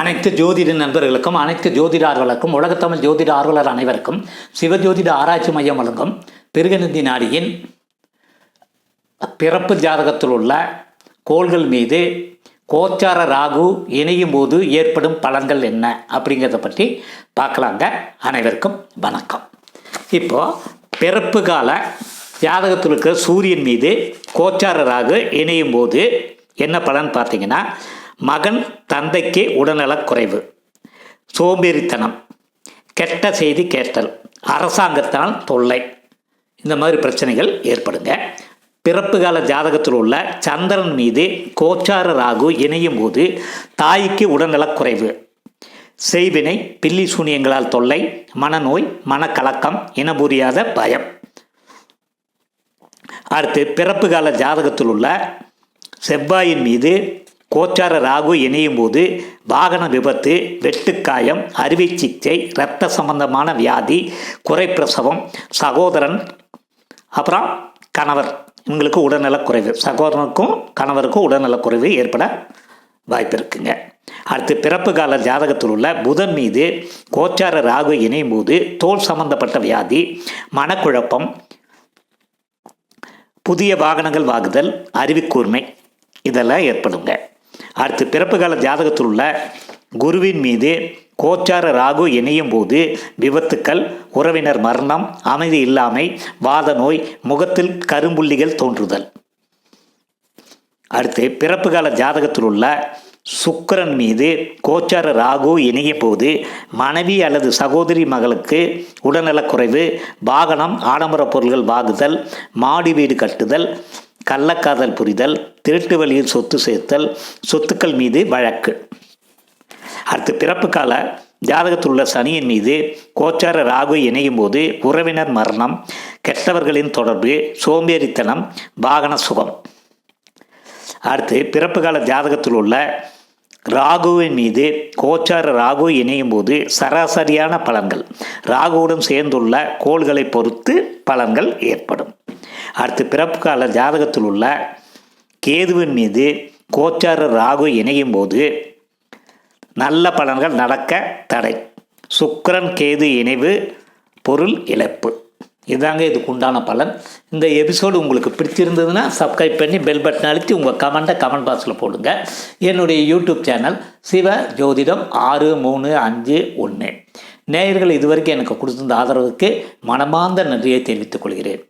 அனைத்து ஜோதிட நண்பர்களுக்கும் அனைத்து ஜோதிட ஆர்வலருக்கும் உலகத்தமிழ் ஜோதிட ஆர்வலர் அனைவருக்கும் சிவஜோதிட ஆராய்ச்சி மையம் வழங்கும் பெருகநந்தி நாடியின் பிறப்பு ஜாதகத்தில் உள்ள கோள்கள் மீது கோச்சார ராகு இணையும் போது ஏற்படும் பலன்கள் என்ன அப்படிங்கிறத பற்றி பார்க்கலாங்க. அனைவருக்கும் வணக்கம். இப்போ பிறப்பு கால ஜாதகத்தில் இருக்கிற சூரியன் மீது கோச்சார ராகு இணையும் போது என்ன பலன் பார்த்தீங்கன்னா மகன் தந்தைக்கு உடல்நலக் குறைவு. சோம்பேறித்தனம். கெட்ட செய்தி கேட்டல். அரசாங்கத்தால் தொல்லை. இந்த மாதிரி பிரச்சனைகள் ஏற்படுங்க. பிறப்பு கால ஜாதகத்தில் உள்ள சந்திரன் மீது கோச்சார ராகு இணையும் போது தாய்க்கு உடல்நலக் குறைவு. செய்வினை பில்லி சூனியங்களால் தொல்லை மனநோய் மனக்கலக்கம் இனபுரியாத பயம். அடுத்து பிறப்பு கால ஜாதகத்தில் உள்ள செவ்வாயின் மீது கோச்சார ராகு இணையும் போது வாகன விபத்து வெட்டுக்காயம் அறுவை சிகிச்சை இரத்த சம்பந்தமான வியாதி குறைப்பிரசவம் சகோதரன் அப்புறம் கணவர். இவங்களுக்கு உடல்நலக்குறைவு. சகோதரனுக்கும் கணவருக்கும் உடல்நலக்குறைவு ஏற்பட வாய்ப்பு இருக்குங்க. அடுத்து பிறப்பு கால ஜாதகத்தில் உள்ள புதன் மீது கோச்சார ராகு இணையும் போது தோல் சம்பந்தப்பட்ட வியாதி மனக்குழப்பம் புதிய வாகனங்கள் வாங்குதல் அறிவிக்கூர்மை இதெல்லாம் ஏற்படுங்க. அடுத்து பிறப்பு கால ஜாதகத்தில் உள்ள குருவின் மீது கோச்சார ராகு இணையும் போது விபத்துக்கள் உறவினர் மரணம் அமைதி இல்லாமை வாத நோய் முகத்தில் கரும்புள்ளிகள் தோன்றுதல். அடுத்து பிறப்பு கால ஜாதகத்தில் உள்ள சுக்கரன் மீது கோச்சார ராகு இணையும் போது மனைவி அல்லது சகோதரி மகளுக்கு உடல்நலக்குறைவு வாகனம் ஆடம்பர பொருள்கள் வாங்குதல் மாடி வீடு கட்டுதல் கள்ளக்காதல் புரிதல் திருட்டு வழியில் சொத்து சேர்த்தல் சொத்துக்கள் மீது வழக்கு. அடுத்து பிறப்பு கால ஜாதகத்தில் உள்ள சனியின் மீது கோச்சார ராகு இணையும் போது உறவினர் மரணம் கெட்டவர்களின் தொடர்பு சோம்பேறித்தனம் வாகன சுகம். அடுத்து பிறப்பு கால ஜாதகத்தில் உள்ள ராகுவின் மீது கோச்சார ராகு இணையும் போது சராசரியான பலன்கள். ராகுவுடன் சேர்ந்துள்ள கோள்களை பொறுத்து பலன்கள் ஏற்படும். அடுத்து பிறப்பு கால ஜாதகத்தில் உள்ள கேதுவின் மீது கோச்சார ராகு இணையும் போது நல்ல பலன்கள் நடக்க தடை. சுக்கரன் கேது இணைவு பொருள் இழப்பு. இதுதாங்க இதுக்கு உண்டான பலன். இந்த எபிசோடு உங்களுக்கு பிடிச்சிருந்ததுன்னா சப்ஸ்கிரைப் பண்ணி பெல் பட்டன் அழுத்தி உங்கள் கமெண்ட்டை கமெண்ட் பாக்ஸில் போடுங்க. என்னுடைய யூடியூப் சேனல் சிவ ஜோதிடம் ஆறு மூணு அஞ்சு ஒன்று நேயர்கள் இதுவரைக்கும் எனக்கு கொடுத்திருந்த ஆதரவுக்கு மனமார்ந்த நன்றியை தெரிவித்துக் கொள்கிறேன்.